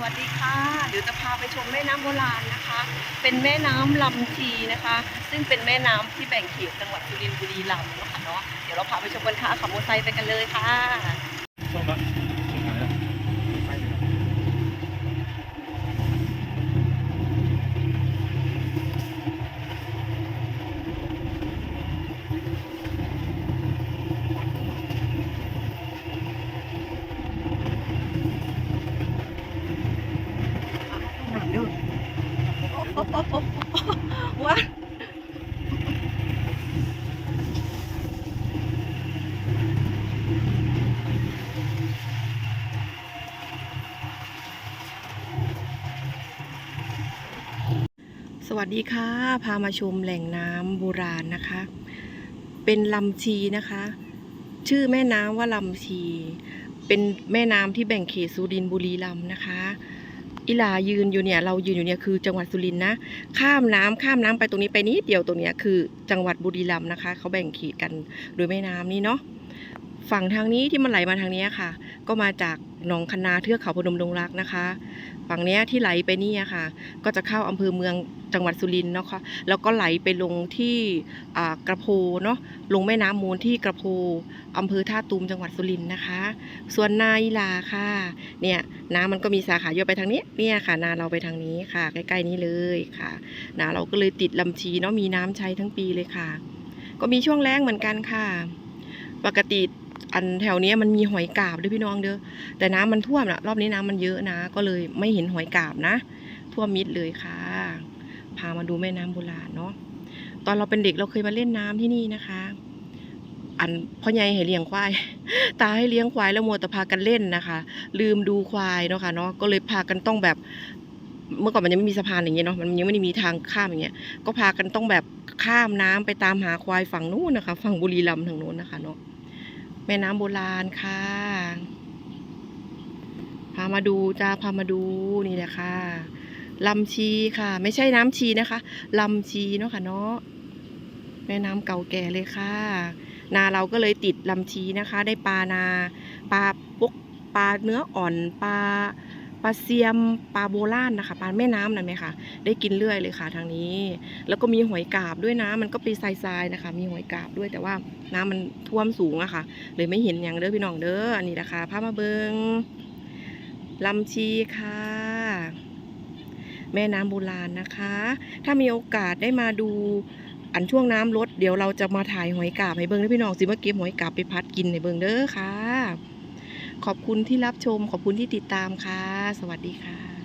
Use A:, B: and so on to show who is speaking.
A: สวัสดีค่ะ เดี๋ยวจะพาไปชมแม่น้ำโบราณนะคะ เป็นแม่น้ำลำชีนะคะ ซึ่งเป็นแม่น้ำที่แบ่งเขตจังหวัดสุรินทร์บุรีรัมย์นะค่ะเนาะ เดี๋ยวเราพาไปชมกันค่ะขับมอเตอร์ไซค์ไปกันเลยค่ะ
B: ส้มละสุดท้ายแล้วไปเลยครับ
A: หนักด้วยโอ้โหโอ้โหโอ้โห ว้าสวัสดีค่ะ พามาชมแหล่งน้ำโบราณนะคะ เป็นลำชีนะคะ ชื่อแม่น้ำว่าลำชี เป็นแม่น้ำที่แบ่งเขตสุรินทร์บุรีรัมย์นะคะ อิลายืนอยู่เนี่ยเรายืนอยู่เนี่ยคือจังหวัดสุรินทร์นะ ข้ามน้ำข้ามน้ำไปตรงนี้ไปนิดเดียวตรงเนี้ยคือจังหวัดบุรีรัมย์นะคะเขาแบ่งเขตกันโดยแม่น้ำนี่เนาะ ฝั่งทางนี้ที่มันไหลมาทางนี้ค่ะ ก็มาจากหนองคนาเทือกเขาพนมดงรักนะคะ ฝั่งนี้ที่ไหลไปนี่ค่ะ ก็จะเข้าอำเภอเมืองจังหวัดสุรินทร์เนาะค่ะแล้วก็ไหลไปลงที่กระโพเนาะลงแม่น้ำมูลที่กระโพอำเภอท่าตูมจังหวัดสุรินทร์นะคะ ส่วนนาอิลาค่ะ เนี่ยน้ำมันก็มีสาขาย่อยไปทางนี้เนี่ยค่ะ นาเราไปทางนี้ค่ะ ใกล้ๆนี้เลยค่ะนาเราก็เลยติดลำชีเนาะมีน้ำใช้ทั้งปีเลยค่ะ ก็มีช่วงแล้งเหมือนกันค่ะ ปกติ อันแถวนี้มันมีหอยกาบด้วยพี่น้องเด้อแต่น้ำมันท่วมนะรอบนี้น้ำมันเยอะนะ ก็เลยไม่เห็นหอยกาบนะ ท่วมมิดเลยค่ะ พามาดูแม่น้ำโบราณเนาะตอนเราเป็นเด็กเราเคยมาเล่นน้ำที่นี่นะคะ อันพ่อใหญ่ให้เลี้ยงควาย ตาให้เลี้ยงควายแล้วมัวแต่พากันเล่นนะคะ ลืมดูควายเนาะค่ะเนาะก็เลยพากันต้องแบบเมื่อก่อนมันยังไม่มีสะพานอย่างเงี้ยเนาะมันยังไม่ได้มีทางข้ามอย่างเงี้ยก็พากันต้องแบบข้ามน้ำไปตามหาควายฝั่งนู้นนะคะ ฝั่งบุรีรัมย์ทางนู้นนะคะเนาะ แม่น้ำโบราณค่ะ พามาดูจ้าพามาดูนี่แหละค่ะลำชีค่ะ ไม่ใช่น้ำชีนะคะลำชีเนาะค่ะเนาะแม่น้ำเก่าแก่เลยค่ะ นาเราก็เลยติดลำชีนะคะ ได้ปลานาปลาพวกปลาเนื้ออ่อนปลา ปลาเซียมปลาโบราณนะคะปลาแม่น้ำนั่นไหมคะได้กินเรื่อยเลยค่ะทางนี้ แล้วก็มีหอยกาบด้วยนะมันก็ปีทรายๆนะคะ มีหอยกาบด้วยแต่ว่าน้ำมันท่วมสูงอะค่ะเลยไม่เห็นอย่างเด้อพี่น้องเด้ออันนี้นะคะพามาเบิงลำชีค่ะ แม่น้ำโบราณนะคะ ถ้ามีโอกาสได้มาดูอันช่วงน้ำลดเดี๋ยวเราจะมาถ่ายหอยกาบให้เบิ้งให้พี่น้องสิมาเก็บหอยกาบไปพัดกินให้เบิ้งเด้อค่ะ ขอบคุณที่รับชม ขอบคุณที่ติดตามค่ะ สวัสดีค่ะ